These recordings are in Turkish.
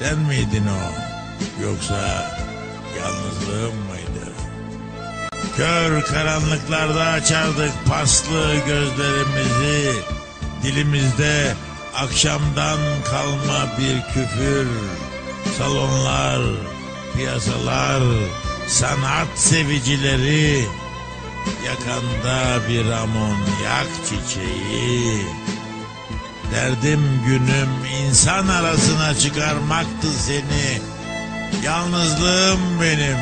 Sen miydin o? Yoksa yalnızlığım mıydı? Kör karanlıklarda açardık paslı gözlerimizi. Dilimizde akşamdan kalma bir küfür. Salonlar, piyasalar, sanat sevicileri. Yakanda bir amonyak çiçeği. Derdim günüm insan arasına çıkarmaktı seni. Yalnızlığım benim.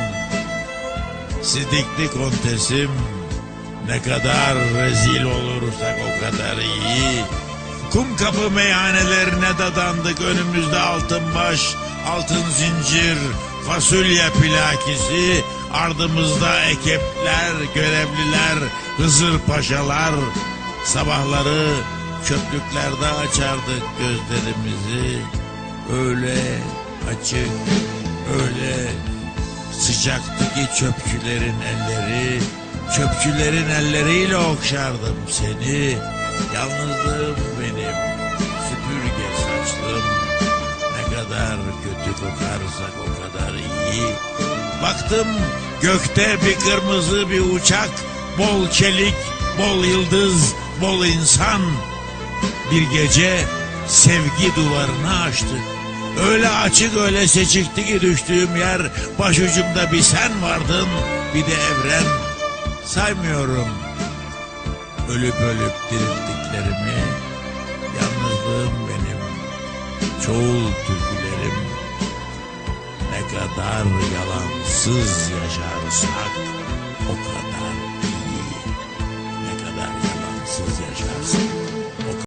Sidikli kontesim. Ne kadar rezil olursak o kadar iyi. Kum kapı meyhanelerine dadandık önümüzde altın baş, altın zincir, fasulye plakisi, ardımızda ekipler, görevliler, Hızır paşalar. Sabahları çöplüklerde açardık gözlerimizi. Öyle açık, öyle sıcaktı ki çöpçülerin elleri. Çöpçülerin elleriyle okşardım seni. Yalnızlığım benim, süpürge saçlım. Ne kadar kötü kokarsak o kadar iyi. Baktım gökte bir kırmızı bir uçak, bol çelik, bol yıldız, bol insan. Bir gece sevgi duvarını açtık. Öyle açık öyle seçikti ki düştüğüm yer başucumda bir sen vardın bir de evren saymıyorum. Ölüp ölüp dirilttiklerimi yalnızlığım benim çoğul türkülerim ne kadar yalansız yaşarsak o kadar